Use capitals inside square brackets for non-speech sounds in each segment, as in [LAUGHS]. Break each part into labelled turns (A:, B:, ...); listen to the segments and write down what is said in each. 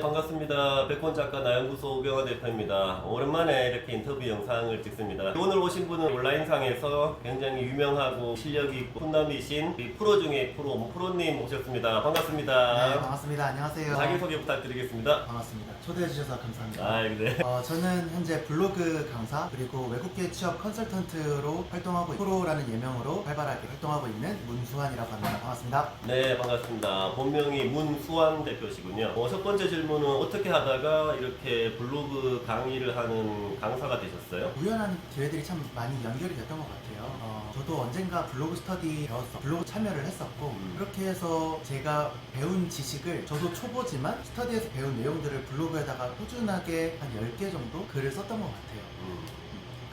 A: 반갑습니다. 백권 작가 나연구소 오경화 대표입니다. 오랜만에 이렇게 인터뷰 영상을 찍습니다. 오늘 오신 분은 온라인상에서 굉장히 유명하고 실력 있고 훈남이신 이 프로 중에 프로, 뭐 프로님 오셨습니다. 반갑습니다.
B: 네, 반갑습니다. 안녕하세요.
A: 자기소개 부탁드리겠습니다.
B: 반갑습니다. 초대해 주셔서 감사합니다.
A: 아, 네.
B: 어, 저는 현재 블로그 강사 그리고 외국계 취업 컨설턴트로 활동하고 프로라는 예명으로 활발하게 활동하고 있는 문수환이라고 합니다. 반갑습니다.
A: 네, 반갑습니다. 본명이 문수환 대표시군요. 어, 첫 번째 질문 은 어떻게 하다가 이렇게 블로그 강의를 하는 강사가 되셨어요?
B: 우연한 기회들이 참 많이 연결이 됐던 것 같아요. 어, 저도 언젠가 블로그 스터디 배웠어. 블로그 참여를 했었고
A: 음.
B: 그렇게 해서 제가 배운 지식을 저도 초보지만 스터디에서 배운 내용들을 블로그에다가 꾸준하게 한 10개 정도 글을 썼던 것 같아요.
A: 음,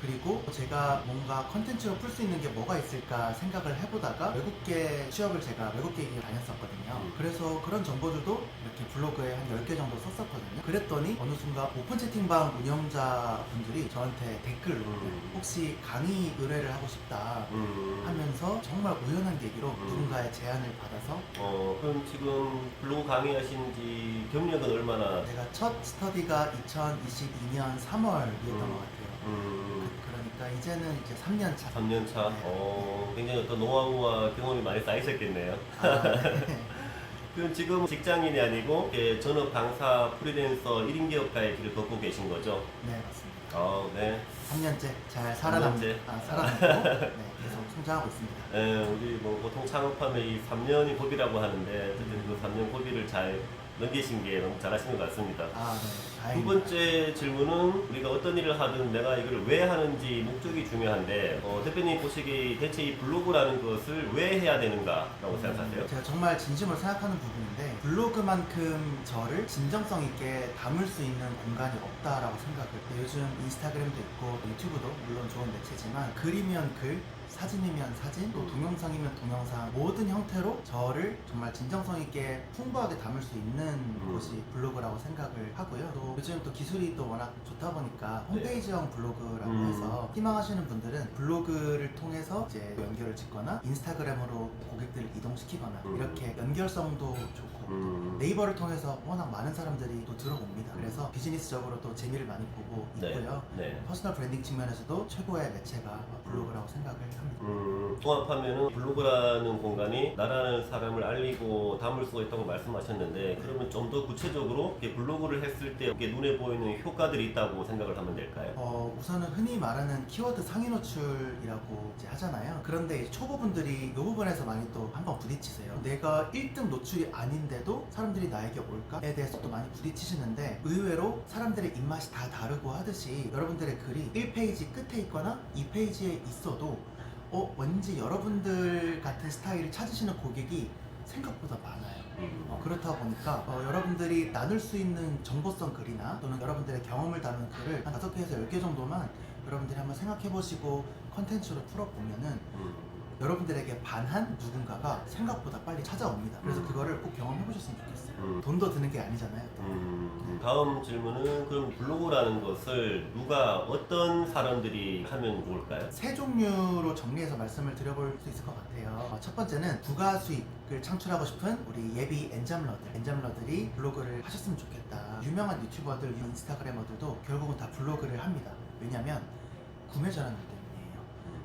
B: 그리고 제가 뭔가 컨텐츠로 풀 수 있는 게 뭐가 있을까 생각을 해보다가 외국계 취업을 제가 외국계 기업 다녔었거든요.
A: 음.
B: 그래서 그런 정보들도 이렇게 블로그에 한 10개 정도 썼었거든요. 그랬더니 어느 순간 오픈 채팅방 운영자분들이 저한테 댓글로
A: 음.
B: 혹시 강의 의뢰를 하고 싶다
A: 음.
B: 하면서 정말 우연한 계기로
A: 음.
B: 누군가의 제안을 받아서
A: 어, 그럼 지금 블로그 강의하신 지 경력은 얼마나?
B: 제가 첫 스터디가 2022년 3월이었던
A: 음.
B: 것 같아요.
A: 음,
B: 그러니까 이제는 이제 3년 차.
A: 3년 차.
B: 네.
A: 어, 굉장히 어떤 노하우와 경험이 많이 쌓이셨겠네요.
B: 아, [LAUGHS] 네.
A: 그럼 지금 직장인이 아니고 이렇게 전업 강사 프리랜서 1인 기업가의 길을 걷고 계신 거죠?
B: 네, 맞습니다.
A: 아, 네.
B: 3년째 잘 살아남,
A: 3년째.
B: 아, 살아남고 [LAUGHS] 네, 계속 성장하고 있습니다.
A: 에, 우리 뭐 보통 창업하면 이 3년이 고비라고 하는데 어쨌든 그 3년 고비를 잘 넘기신 게 너무 잘하신 것 같습니다.
B: 아, 네,
A: 두
B: 다행입니다.
A: 번째 질문은 우리가 어떤 일을 하든 내가 이걸 왜 하는지 목적이 중요한데 어, 대표님 보시기에 대체 이 블로그라는 것을 왜 해야 되는가라고 생각하세요?
B: 제가 정말 진심으로 생각하는 부분인데 블로그만큼 저를 진정성 있게 담을 수 있는 공간이 없다라고 생각을 해요. 요즘 인스타그램도 있고 유튜브도 물론 좋은 매체지만 글이면 글 사진이면 사진, 또 동영상이면 동영상 모든 형태로 저를 정말 진정성 있게 풍부하게 담을 수 있는 곳이 블로그라고 생각을 하고요. 또 요즘 또 기술이 또 워낙 좋다 보니까 홈페이지형 블로그라고
A: 음.
B: 해서 희망하시는 분들은 블로그를 통해서 이제 연결을 짓거나 인스타그램으로 고객들을 이동시키거나
A: 음.
B: 이렇게 연결성도 좋고
A: 음,
B: 네이버를 통해서 워낙 많은 사람들이 또 들어옵니다. 그래서 비즈니스적으로 또 재미를 많이 보고
A: 네,
B: 있고요.
A: 네.
B: 퍼스널 브랜딩 측면에서도 최고의 매체가 블로그라고 생각을 합니다.
A: 음, 통합하면은 블로그라는 공간이 나라는 사람을 알리고 담을 수가 있다고 말씀하셨는데 그러면 좀 더 구체적으로 이렇게 블로그를 했을 때 이렇게 눈에 보이는 효과들이 있다고 생각을 하면 될까요?
B: 어, 우선은 흔히 말하는 키워드 상위 노출이라고 이제 하잖아요. 그런데 이제 초보분들이 이 부분에서 많이 또 한번 부딪히세요. 내가 1등 노출이 아닌데 도 사람들이 나에게 올까에 대해서 또 많이 부딪히시는데 의외로 사람들의 입맛이 다 다르고 하듯이 여러분들의 글이 1페이지 끝에 있거나 2페이지에 있어도 어, 왠지 여러분들 같은 스타일을 찾으시는 고객이 생각보다 많아요.
A: 음,
B: 어, 그렇다 보니까 어, 여러분들이 나눌 수 있는 정보성 글이나 또는 여러분들의 경험을 담은 글을 한 5개에서 10개 정도만 여러분들이 한번 생각해 보시고 컨텐츠로 풀어보면은
A: 음,
B: 여러분들에게 반한 누군가가 생각보다 빨리 찾아옵니다. 그래서
A: 음.
B: 그거를 꼭 경험해 보셨으면 좋겠어요.
A: 음.
B: 돈도 드는 게 아니잖아요. 또.
A: 음, 다음 질문은 그럼 블로그라는 것을 누가 어떤 사람들이 하면 좋을까요?
B: 세 종류로 정리해서 말씀을 드려볼 수 있을 것 같아요. 어, 첫 번째는 부가 수익을 창출하고 싶은 우리 예비 엔잡러들, 엔잡러들이 블로그를 하셨으면 좋겠다. 유명한 유튜버들, 인스타그래머들도 결국은 다 블로그를 합니다. 왜냐하면 구매자라는 것 때문이에요.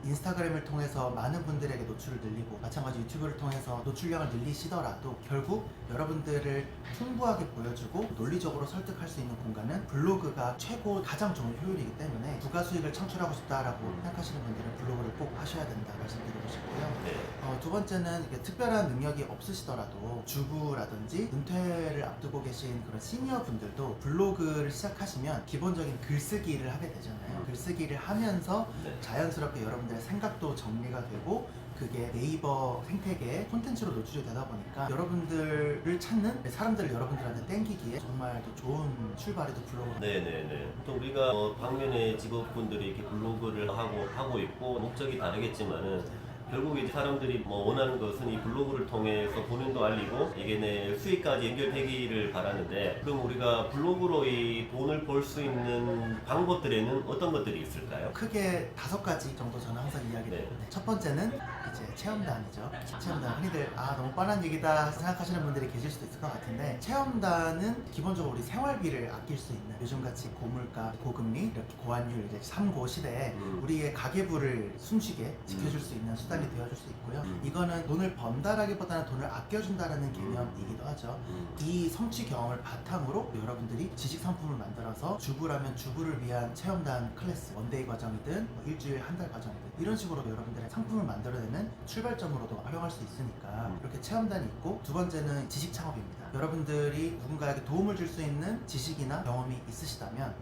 B: 인스타그램을 통해서 많은 분들에게 노출을 늘리고 마찬가지 유튜브를 통해서 노출량을 늘리시더라도 결국 여러분들을 풍부하게 보여주고 논리적으로 설득할 수 있는 공간은 블로그가 최고 가장 좋은 효율이기 때문에 부가 수익을 창출하고 싶다라고
A: 음.
B: 생각하시는 분들은 블로그를 꼭 하셔야 된다 말씀드리고 싶고요.
A: 네.
B: 어, 두 번째는 이게 특별한 능력이 없으시더라도 주부라든지 은퇴를 앞두고 계신 그런 시니어 분들도 블로그를 시작하시면 기본적인 글쓰기를 하게 되잖아요.
A: 음.
B: 글쓰기를 하면서
A: 네.
B: 자연스럽게 여러분들의 생각도 정리가 되고 그게 네이버 생태계에 콘텐츠로 노출이 되다 보니까 여러분들을 찾는 사람들을 여러분들한테 땡기기에 정말 더 좋은 출발이 또 블로그
A: 네네네. 또 우리가 어, 방면의 직업분들이 이렇게 블로그를 하고 하고 있고 목적이 다르겠지만은 결국 이제 사람들이 뭐 원하는 것은 이 블로그를 통해서 본인도 알리고 이게 내 수익까지 연결되기를 바라는데 그럼 우리가 블로그로 이 돈을 벌 수 있는 방법들에는 어떤 것들이 있을까요?
B: 크게 다섯 가지 정도 저는 항상 이야기를
A: 네.
B: 첫 번째는 이제 체험단이죠. 체험단 흔히들 아 너무 뻔한 얘기다 생각하시는 분들이 계실 수도 있을 것 같은데 체험단은 기본적으로 우리 생활비를 아낄 수 있는 요즘같이 고물가, 고금리, 이렇게 고환율 이제 3고 시대에
A: 음.
B: 우리의 가계부를 숨쉬게 지켜줄 수 있는 수단이 되어줄 수 있고요.
A: 음.
B: 이거는 돈을 번다라기보다는 돈을 아껴준다라는 개념이기도 하죠.
A: 음.
B: 이 성취 경험을 바탕으로 여러분들이 지식 상품을 만들어서 주부라면 주부를 위한 체험단 클래스 원데이 과정이든 뭐 일주일 한 달 과정이든 이런 식으로 여러분들의 상품을 만들어내는 출발점으로도 활용할 수 있으니까
A: 음.
B: 이렇게 체험단이 있고 두 번째는 지식 창업입니다. 여러분들이 누군가에게 도움을 줄 수 있는 지식이나 경험이 있으시다면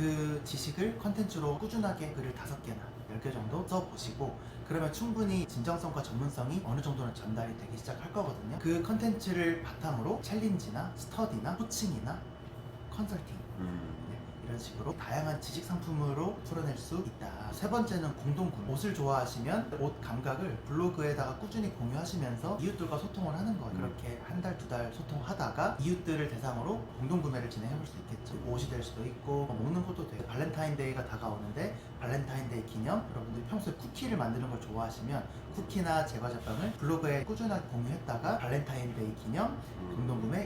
B: 그 지식을 컨텐츠로 꾸준하게 글을 다섯 개나 열개 정도 써보시고 그러면 충분히 진정성과 전문성이 어느 정도는 전달이 되기 시작할 거거든요. 그 컨텐츠를 바탕으로 챌린지나 스터디나 코칭이나 컨설팅
A: 음.
B: 네, 이런 식으로 다양한 지식 상품으로 풀어낼 수 있다. 세 번째는 공동 구매. 옷을 좋아하시면 옷 감각을 블로그에다가 꾸준히 공유하시면서 이웃들과 소통을 하는 거예요.
A: 음.
B: 그렇게 한 달, 두 달 소통하다가 이웃들을 대상으로 공동 구매를 진행해 볼 수 있겠죠. 옷이 될 수도 있고, 뭐 먹는 것도 돼요. 발렌타인데이가 다가오는데, 발렌타인데이 기념, 여러분들이 평소에 쿠키를 만드는 걸 좋아하시면, 쿠키나 제과제빵을 블로그에 꾸준하게 공유했다가, 발렌타인데이 기념,
A: 음.
B: 공동 구매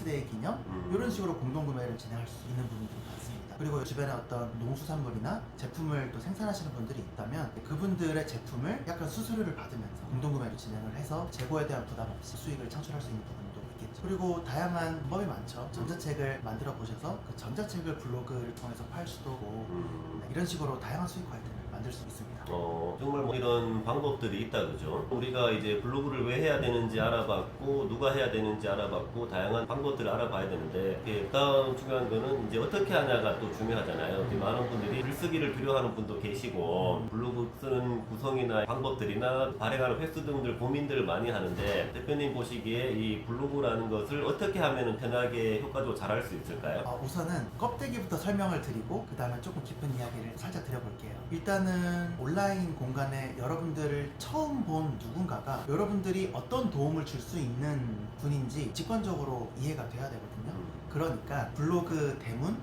B: 화이트데이 기념,
A: 음.
B: 이런 식으로 공동 구매를 진행할 수 있는 부분들이 많습니다. 그리고 주변에 어떤 농수산물이나 제품을 또 생산하시는 분들이 있다면 그분들의 제품을 약간 수수료를 받으면서 공동 구매를 진행을 해서 재고에 대한 부담 없이 수익을 창출할 수 있는 부분도 있겠죠. 그리고 다양한 방법이 많죠. 전자책을 만들어 보셔서 그 전자책을 블로그를 통해서 팔 수도 있고
A: 음.
B: 네, 이런 식으로 다양한 수익 아이템을 만들 수 있습니다.
A: 어, 정말 뭐 이런 방법들이 있다 그죠? 우리가 이제 블로그를 왜 해야 되는지 알아봤고 누가 해야 되는지 알아봤고 다양한 방법들을 알아봐야 되는데 이렇게 다음 중요한 거는 이제 어떻게 하냐가 또 중요하잖아요. 이제 많은 분들이 글쓰기를 두려워하는 분도 계시고 블로그 쓰는 구성이나 방법들이나 발행하는 횟수 등들 고민들을 많이 하는데 대표님 보시기에 이 블로그라는 것을 어떻게 하면 편하게 효과적으로 잘 할 수 있을까요?
B: 어, 우선은 껍데기부터 설명을 드리고 그 다음에 조금 깊은 이야기를 살짝 드려볼게요. 일단은 온라인 공간에 여러분들을 처음 본 누군가가 여러분들이 어떤 도움을 줄 수 있는 분인지 직관적으로 이해가 돼야 되거든요.
A: 음,
B: 그러니까 블로그 대문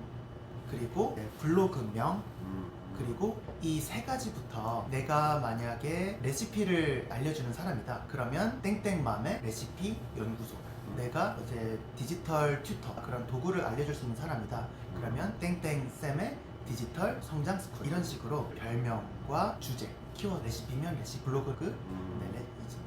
B: 그리고 네, 블로그명
A: 음,
B: 그리고 이 세 가지부터 내가 만약에 레시피를 알려주는 사람이다. 그러면 땡땡맘의 레시피 연구소. 내가 이제 디지털 튜터 그런 도구를 알려줄 수 있는 사람이다. 그러면 땡땡쌤의 디지털 성장 스쿨 이런 식으로 별명과 주제 키워드 레시피면 레시피 블로그 그
A: 음,
B: 네, 네, 이제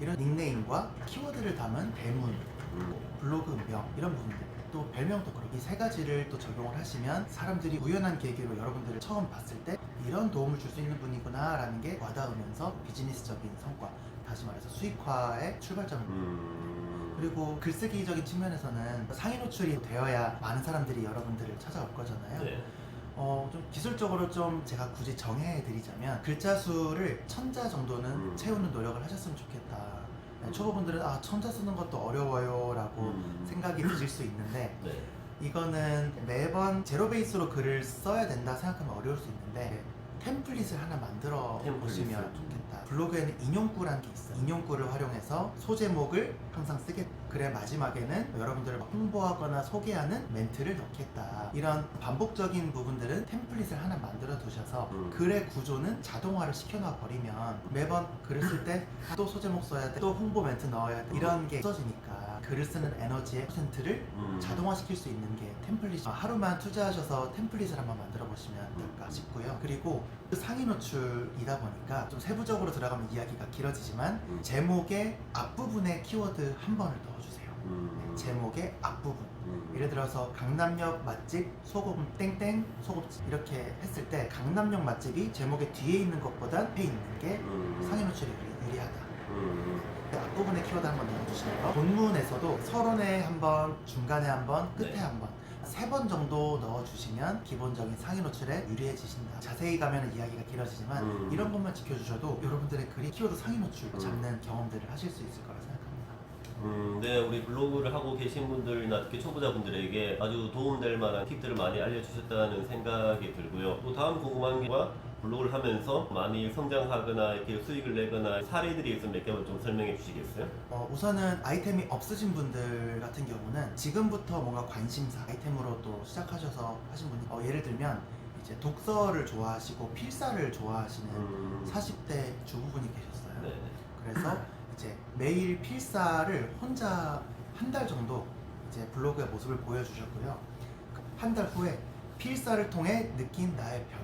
B: 이런 닉네임과 키워드를 담은 대문
A: 음.
B: 블로그명 이런 부분들 또 별명도 그렇고 이 세 가지를 또 적용을 하시면 사람들이 우연한 계기로 여러분들을 처음 봤을 때 이런 도움을 줄 수 있는 분이구나 라는 게 와닿으면서 비즈니스적인 성과 다시 말해서 수익화의 출발점을
A: 음.
B: 그리고 글쓰기적인 측면에서는 상위 노출이 되어야 많은 사람들이 여러분들을 찾아올 거잖아요
A: 네.
B: 어, 좀 기술적으로 좀 제가 굳이 정해드리자면 글자 수를 천자 정도는
A: 음.
B: 채우는 노력을 하셨으면 좋겠다. 네, 초보분들은 아 천자 쓰는 것도 어려워요라고
A: 음.
B: 생각이 드실 수 있는데 [LAUGHS]
A: 네.
B: 이거는 매번 제로 베이스로 글을 써야 된다 생각하면 어려울 수 있는데 템플릿을 하나 만들어
A: 템플릿을.
B: 보시면 좋겠다. 블로그에는 인용구라는 게 있어요. 인용구를 활용해서 소제목을 항상 쓰겠다. 그래 마지막에는 여러분들을 막 홍보하거나 소개하는 멘트를 넣겠다. 이런 반복적인 부분들은 템플릿을 하나 만들어 두셔서
A: 음.
B: 글의 구조는 자동화를 시켜놔 버리면 매번 글을 쓸 때 또 소제목 써야 돼, 또 홍보 멘트 넣어야 돼 이런 게 없어지니까 글을 쓰는 에너지의 퍼센트를
A: 음.
B: 자동화시킬 수 있는 게 템플릿. 아, 하루만 투자하셔서 템플릿을 한번 만들어 보시면 어떨까 싶고요. 그리고 그 상위 노출이다 보니까 좀 세부적으로 들어가면 이야기가 길어지지만
A: 음.
B: 제목의 앞부분에 키워드 한 번을 넣어주세요.
A: 음.
B: 네, 제목의 앞부분.
A: 음.
B: 예를 들어서 강남역 맛집 소금 땡땡 소금집 이렇게 했을 때 강남역 맛집이 제목의 뒤에 있는 것보다 앞에 있는 게
A: 음.
B: 상위 노출이 유리- 유리하다.
A: 음.
B: 그 앞부분에 키워드 한번 넣어주시는 거 본문에서도 서론에 한번 중간에 한번 끝에
A: 네.
B: 한번 세 번 정도 넣어주시면 기본적인 상위 노출에 유리해지신다 자세히 가면 이야기가 길어지지만
A: 음.
B: 이런 것만 지켜주셔도 여러분들의 글이 키워드 상위 노출
A: 음.
B: 잡는 경험들을 하실 수 있을 거라 생각합니다
A: 음, 네, 우리 블로그를 하고 계신 분들이나 특히 초보자분들에게 아주 도움될 만한 팁들을 많이 알려주셨다는 생각이 들고요. 또 다음 궁금한 게와 블로그를 하면서 많이 성장하거나 이렇게 수익을 내거나 사례들이 있으면 몇 개만 좀 설명해 주시겠어요?
B: 어, 우선은 아이템이 없으신 분들 같은 경우는 지금부터 뭔가 관심사 아이템으로 또 시작하셔서 하신 분이 어, 예를 들면 이제 독서를 좋아하시고 필사를 좋아하시는
A: 음.
B: 40대 주부분이 계셨어요.
A: 네.
B: 그래서 이제 매일 필사를 혼자 한 달 정도 이제 블로그의 모습을 보여주셨고요. 한 달 후에 필사를 통해 느낀 나의 변화,
A: 음.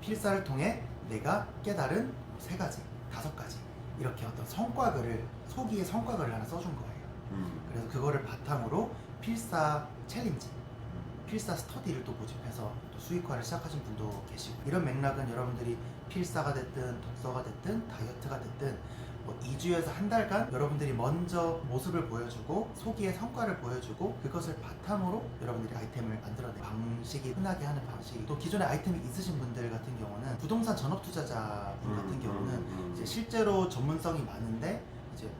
B: 필사를 통해 내가 깨달은 세 가지, 다섯 가지 이렇게 어떤 성과글을 소기의 성과글을 하나 써준 거예요.
A: 음.
B: 그래서 그거를 바탕으로 필사 챌린지, 필사 스터디를 또 모집해서 또 수익화를 시작하신 분도 계시고 이런 맥락은 여러분들이 필사가 됐든 독서가 됐든 다이어트가 됐든 뭐 2주에서 한 달간 여러분들이 먼저 모습을 보여주고 소기의 성과를 보여주고 그것을 바탕으로 여러분들이 아이템을 만들어낸 방식이 흔하게 하는 방식이 또 기존에 아이템이 있으신 분들 같은 경우는 부동산 전업 투자자분 같은
A: 음,
B: 경우는
A: 음,
B: 이제 실제로 전문성이 많은데 이제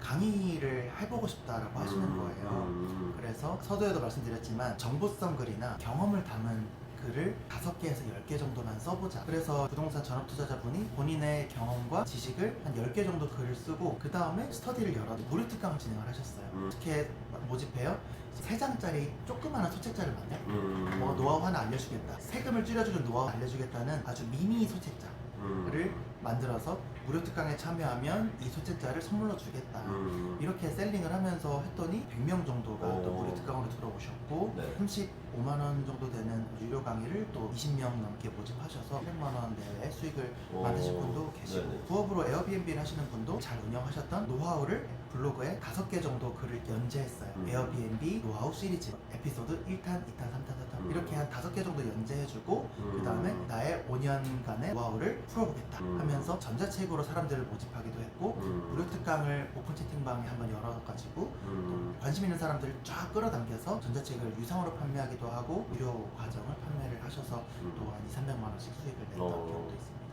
B: 강의를 해보고 싶다라고 하시는
A: 음,
B: 거예요.
A: 음.
B: 그래서 서두에도 말씀드렸지만 정보성 글이나 경험을 담은 글을 다섯 개에서 열 개 정도만 써보자. 그래서 부동산 전업 투자자분이 본인의 경험과 지식을 한 열 개 정도 글을 쓰고 그 다음에 스터디를 열어 무료 특강을 진행을 하셨어요.
A: 음.
B: 어떻게 모집해요? 세 장짜리 조그마한 소책자를 만들.
A: 음.
B: 뭐 노하우 하나 알려주겠다. 세금을 줄여주는 노하우 알려주겠다는 아주 미니 소책자.
A: 음.
B: 를 만들어서 무료 특강에 참여하면 이 소책자를 선물로 주겠다.
A: 음.
B: 이렇게 셀링을 하면서 했더니 100명 정도가 또
A: 오.
B: 무료 특강으로 들어오셨고
A: 네.
B: 35만 원 정도 되는 유료 강의를 또 20명 넘게 모집하셔서 100만 원 내외 수익을
A: 오.
B: 만드신 분도 계시고
A: 네네.
B: 부업으로 에어비앤비를 하시는 분도 잘 운영하셨던 노하우를 블로그에 다섯 개 정도 글을 연재했어요.
A: 음.
B: 에어비앤비 노하우 시리즈 에피소드 1탄, 2탄, 3탄, 4탄
A: 음.
B: 이렇게 한 다섯 개 정도 연재해주고
A: 음.
B: 그 다음에 나의 5년간의 노하우를 풀어보겠다
A: 음.
B: 하면서 전자책으로 사람들을 모집하기도 했고
A: 음.
B: 무료 특강을 오픈 채팅방에 한번 열어가지고
A: 음.
B: 관심 있는 사람들을 쫙 끌어당겨서 전자책을 유상으로 판매하기도 하고 무료 과정을 판매를 하셔서
A: 음.
B: 또한 2, 300만 원씩 수익을 냈던
A: 어.
B: 기억도 있습니다.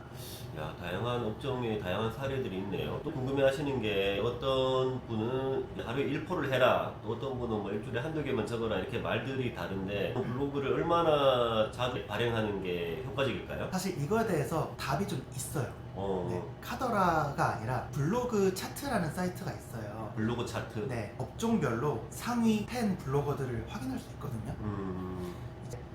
A: 야, 다양한 업종에 다양한 사례들이 있네요. 또 궁금해 하시는 게 어떤 분은 하루에 1포를 해라. 또 어떤 분은 뭐 일주일에 한두 개만 적어라. 이렇게 말들이 다른데 블로그를 얼마나 자주 발행하는 게 효과적일까요?
B: 사실 이거에 대해서 답이 좀 있어요.
A: 어,
B: 네, 카더라가 아니라 블로그 차트라는 사이트가 있어요.
A: 블로그 차트.
B: 네, 업종별로 상위 10 블로거들을 확인할 수 있거든요.
A: 음,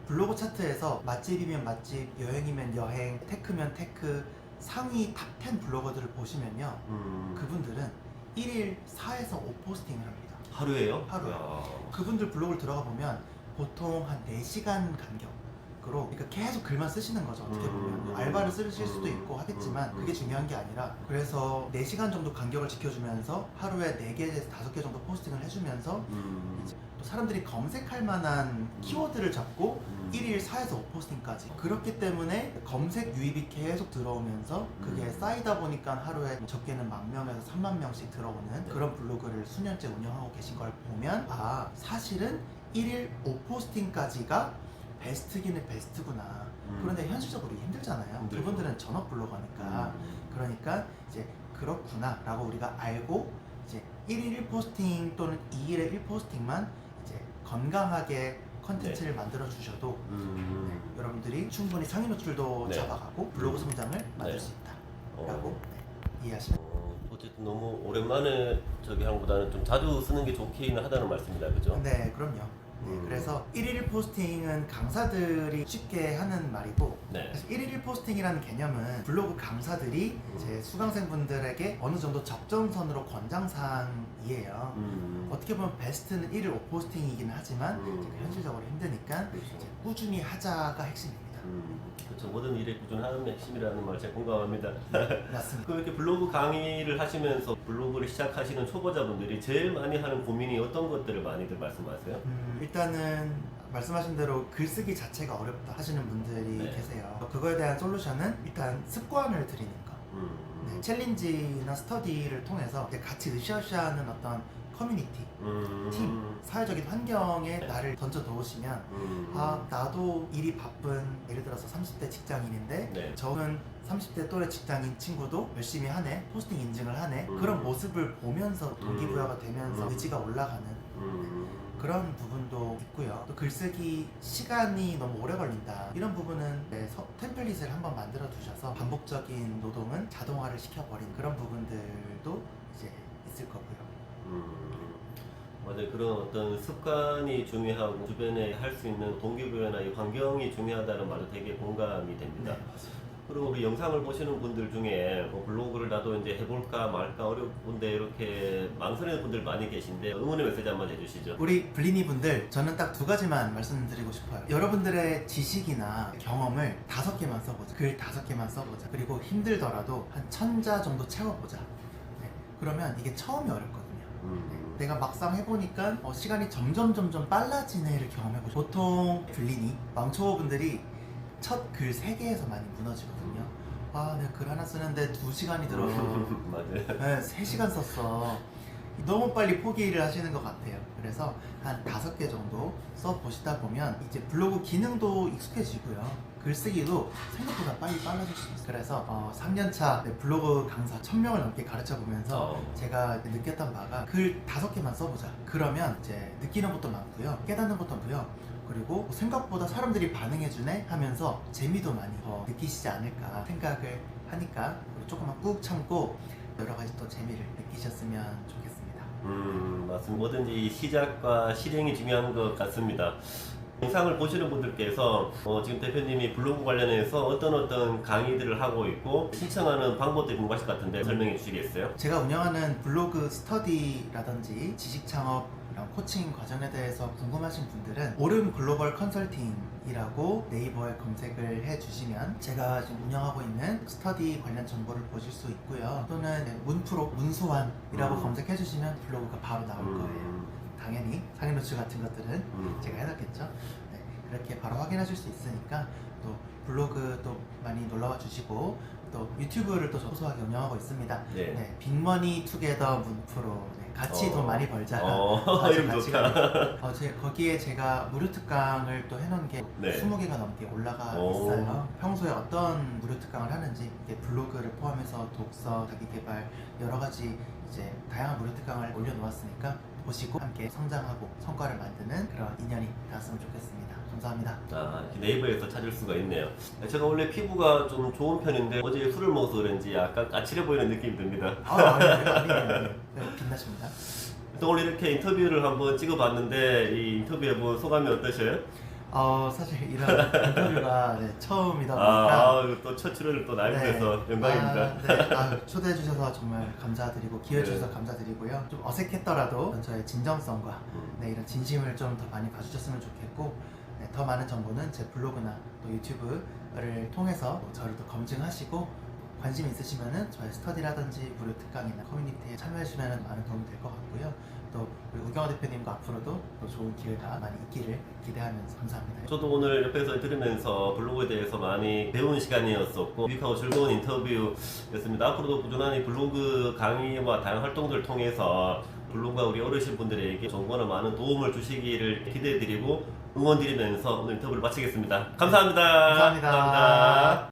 B: 블로그 차트에서 맛집이면 맛집, 여행이면 여행, 테크면 테크 상위 탑10 블로거들을 보시면요.
A: 음.
B: 그분들은 1일 4에서 5 포스팅을 합니다.
A: 하루에요?
B: 하루에.
A: 야.
B: 그분들 블로그를 들어가 보면 보통 한 4시간 간격으로 그러니까 계속 글만 쓰시는 거죠. 어떻게 보면
A: 음.
B: 알바를 쓰실 수도
A: 음.
B: 있고 하겠지만
A: 음.
B: 그게 중요한 게 아니라 그래서 4시간 정도 간격을 지켜주면서 하루에 4개에서 5개 정도 포스팅을 해주면서
A: 음.
B: 또 사람들이 검색할 만한 키워드를 잡고
A: 음.
B: 1일 4에서 5포스팅까지 그렇기 때문에 검색 유입이 계속 들어오면서 그게
A: 음.
B: 쌓이다 보니까 하루에 적게는 만 명에서 3만 명씩 들어오는
A: 네.
B: 그런 블로그를 수년째 운영하고 계신 걸 보면 아 사실은 1일 5포스팅까지가 베스트기는 베스트구나
A: 음.
B: 그런데 현실적으로 힘들잖아요
A: 힘들죠.
B: 그분들은 전업 블로거니까
A: 음.
B: 그러니까 이제 그렇구나 라고 우리가 알고 이제 1일 1포스팅 또는 2일에 1포스팅만 이제 건강하게 컨텐츠를 만들어 주셔도
A: 음.
B: 여러분들이 충분히 상위 노출도
A: 네.
B: 잡아가고 블로그
A: 음.
B: 성장을 만들
A: 네.
B: 수 있다
A: 어.
B: 라고 네, 이해하시면
A: 어, 어쨌든 너무 오랜만에 저기 한 것보다는 좀 자주 쓰는 게 좋기는 하다는 말씀이다, 그죠?
B: 네 그럼요 네,
A: 음.
B: 그래서 1일 1포스팅은 강사들이 쉽게 하는 말이고
A: 네.
B: 사실 1일 1포스팅이라는 개념은 블로그 강사들이
A: 음.
B: 제 수강생분들에게 어느 정도 적정선으로 권장사항이에요
A: 음.
B: 어떻게 보면 베스트는 1일 5포스팅이긴 하지만
A: 음.
B: 이제 현실적으로 힘드니까
A: 그렇죠.
B: 이제 꾸준히 하자가 핵심입니다.
A: 음, 그렇죠. 모든 일에 꾸준하는 핵심이라는 말 제가 공감합니다.
B: 맞습니다.
A: 그럼 이렇게 블로그 강의를 하시면서 블로그를 시작하시는 초보자분들이 제일 많이 하는 고민이 어떤 것들을 많이들 말씀하세요?
B: 음, 일단은 말씀하신 대로 글쓰기 자체가 어렵다 하시는 분들이
A: 네.
B: 계세요. 그거에 대한 솔루션은 일단 습관을 들이는 거.
A: 음,
B: 네, 챌린지나 스터디를 통해서 이제 같이 으쌰으쌰하는 어떤 커뮤니티,
A: 음,
B: 팀, 사회적인 환경에
A: 네.
B: 나를 던져 놓으시면
A: 음,
B: 아 나도 일이 바쁜 예를 들어서 30대 직장인인데
A: 네.
B: 저는 30대 또래 직장인 친구도 열심히 하네 포스팅 인증을 하네
A: 음.
B: 그런 모습을 보면서 동기부여가 되면서
A: 음.
B: 의지가 올라가는
A: 음,
B: 그런 부분도 있고요. 또 글쓰기 시간이 너무 오래 걸린다. 이런 부분은 네, 서- 템플릿을 한번 만들어 두셔서 반복적인 노동은 자동화를 시켜버린 그런 부분들도 이제 있을 거고요.
A: 음, 맞아요. 그런 어떤 습관이 중요하고 주변에 할 수 있는 동기부여나 이 환경이 중요하다는 말도 되게 공감이 됩니다.
B: 맞습니다.
A: 그리고 우리 영상을 보시는 분들 중에 뭐 블로그를 나도 이제 해볼까 말까 어려운데 이렇게 망설이는 분들 많이 계신데 응원의 메시지 한번 해주시죠.
B: 우리 블리니 분들 저는 딱 두 가지만 말씀드리고 싶어요. 여러분들의 지식이나 경험을 다섯 개만 써보자. 글 다섯 개만 써보자. 그리고 힘들더라도 한 천자 정도 채워보자. 네, 그러면 이게 처음이 어렵거든요.
A: 음,
B: 내가 막상 해보니까 어, 시간이 점점 점점 빨라지네를 경험해보죠. 보통 블리니 왕초보분들이 첫글세 개에서 많이 무너지거든요. 아, 내가 글 하나 쓰는데 두 시간이 들어. [LAUGHS]
A: 맞아요.
B: 네, 3시간 썼어. 너무 빨리 포기를 하시는 것 같아요. 그래서 한 다섯 개 정도 써보시다 보면 이제 블로그 기능도 익숙해지고요. 글쓰기도 생각보다 빨리 빨라질 수 있어요. 그래서 어, 3년차 블로그 강사 1000명을 넘게 가르쳐 보면서
A: 어.
B: 제가 느꼈던 바가 글 다섯 개만 써보자. 그러면 이제 느끼는 것도 많고요. 깨닫는 것도 많고요. 그리고 생각보다 사람들이 반응해주네 하면서 재미도 많이 더 느끼시지 않을까 생각을 하니까 조금만 꾹 참고 여러 가지 또 재미를 느끼셨으면 좋겠습니다.
A: 음, 맞습니다. 뭐든지 시작과 실행이 중요한 것 같습니다. 영상을 보시는 분들께서 어, 지금 대표님이 블로그 관련해서 어떤 어떤 강의들을 하고 있고 신청하는 방법들이 궁금하실 것 같은데 설명해 주시겠어요?
B: 제가 운영하는 블로그 스터디라든지 지식 창업 이런 코칭 과정에 대해서 궁금하신 분들은 오름 글로벌 컨설팅이라고 네이버에 검색을 해주시면 제가 지금 운영하고 있는 스터디 관련 정보를 보실 수 있고요. 또는 문프로 문수환이라고
A: 음.
B: 검색해 주시면 블로그가 바로 나올 거예요.
A: 음,
B: 당연히 상해 노출 같은 것들은
A: 음.
B: 제가 해놨겠죠. 네, 그렇게 바로 확인하실 수 있으니까 또 블로그 또 많이 놀러와 주시고 또 유튜브를 또 소소하게 운영하고 있습니다.
A: 네.
B: 네, 빅머니 투게더 문프로 네, 같이
A: 어.
B: 돈 많이 벌자.
A: 어, [LAUGHS] 이름
B: 같이
A: 좋다.
B: 어, 제, 거기에 제가 무료 특강을 또 해놓은 게
A: 네.
B: 20개가 넘게 올라가
A: 오.
B: 있어요. 평소에 어떤 무료 특강을 하는지 이게 블로그를 포함해서 독서, 자기 개발 여러 가지 이제 다양한 무료 특강을 올려놓았으니까 보시고 함께 성장하고 성과를 만드는 그런 인연이 닿았으면 좋겠습니다. 감사합니다.
A: 아, 네이버에서 찾을 수가 있네요. 제가 원래 피부가 좀 좋은 편인데 어제 술을 먹어서 그런지 약간 까칠해 보이는 느낌이 듭니다.
B: 아, 아니에요, 아니에요. 네, 빛나십니다.
A: 또 오늘 이렇게 인터뷰를 한번 찍어봤는데 이 인터뷰 해본 소감이 어떠셔요?
B: 어, 사실 이런 인터뷰가 네, 처음이다 보니까
A: 아, 아, 또첫 출연을 또 나이 돼서 영광입니다.
B: 아, 네. 아, 초대해 주셔서 정말 감사드리고 기회 주셔서
A: 네.
B: 감사드리고요. 좀 어색했더라도 저의 진정성과
A: 음.
B: 네, 이런 진심을 좀 더 많이 봐주셨으면 좋겠고 네, 더 많은 정보는 제 블로그나 또 유튜브를 통해서 저를 또 검증하시고 관심 있으시면은 저의 스터디라든지 무료 특강이나 커뮤니티에 참여하시면 많은 도움이 될 것 같고요. 또 우리 우경화 대표님과 앞으로도 또 좋은 기회가 많이 있기를 기대하면서 감사합니다.
A: 저도 오늘 옆에서 들으면서 블로그에 대해서 많이 배운 시간이었었고 유익하고 즐거운 인터뷰였습니다. 앞으로도 꾸준히 블로그 강의와 다양한 활동들을 통해서 블로그가 우리 어르신 분들에게 정보나 많은 도움을 주시기를 기대드리고 응원드리면서 오늘 인터뷰를 마치겠습니다 감사합니다.
B: 감사합니다.